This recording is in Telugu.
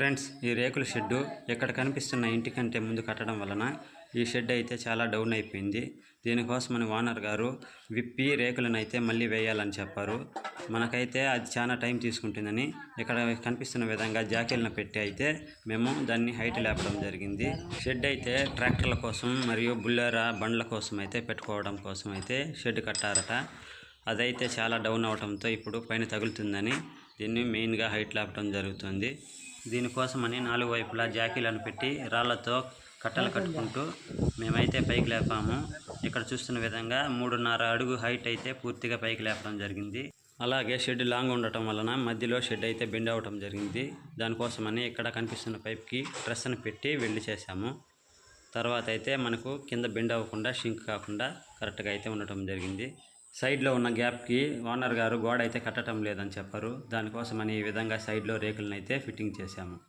ఫ్రెండ్స్ ఈ రేకుల షెడ్డు ఇక్కడ కనిపిస్తున్న ఇంటి కంటే ముందు కట్టడం వలన ఈ షెడ్ అయితే చాలా డౌన్ అయిపోయింది. దీనికోసమని ఓనర్ గారు విప్పి రేకులను అయితే మళ్ళీ వేయాలని చెప్పారు. మనకైతే అది చాలా టైం తీసుకుంటుందని ఇక్కడ కనిపిస్తున్న విధంగా జాకీలను పెట్టి అయితే మేము దాన్ని హైట్ లేపడం జరిగింది. షెడ్ అయితే ట్రాక్టర్ల కోసం మరియు బుల్లెరా బండ్ల కోసం అయితే పెట్టుకోవడం కోసం అయితే షెడ్ కట్టారట. అదైతే చాలా డౌన్ అవడంతో ఇప్పుడు పైన తగులుతుందని దీన్ని మెయిన్గా హైట్ లేపడం జరుగుతుంది. దీనికోసమని నాలుగు వైపులా జాకీలను పెట్టి రాళ్ళతో కట్టలు కట్టుకుంటూ మేమైతే పైకి లేపాము. ఇక్కడ చూస్తున్న విధంగా మూడున్నర అడుగు హైట్ అయితే పూర్తిగా పైకి లేపడం జరిగింది. అలాగే షెడ్ లాంగ్ ఉండటం వలన మధ్యలో షెడ్ అయితే బెండ్ అవ్వటం జరిగింది. దానికోసమని ఇక్కడ కనిపిస్తున్న పైప్కి డ్రెస్ని పెట్టి వెళ్ళి చేశాము. తర్వాత అయితే మనకు కింద బెండ్ అవ్వకుండా షింక్ కాకుండా కరెక్ట్గా అయితే ఉండటం జరిగింది. సైడ్లో ఉన్న గ్యాప్కి ఓనర్ గారు గోడ అయితే కట్టడం లేదని చెప్పారు. దానికోసమని ఈ విధంగా సైడ్లో రేకులను అయితే ఫిట్టింగ్ చేశాము.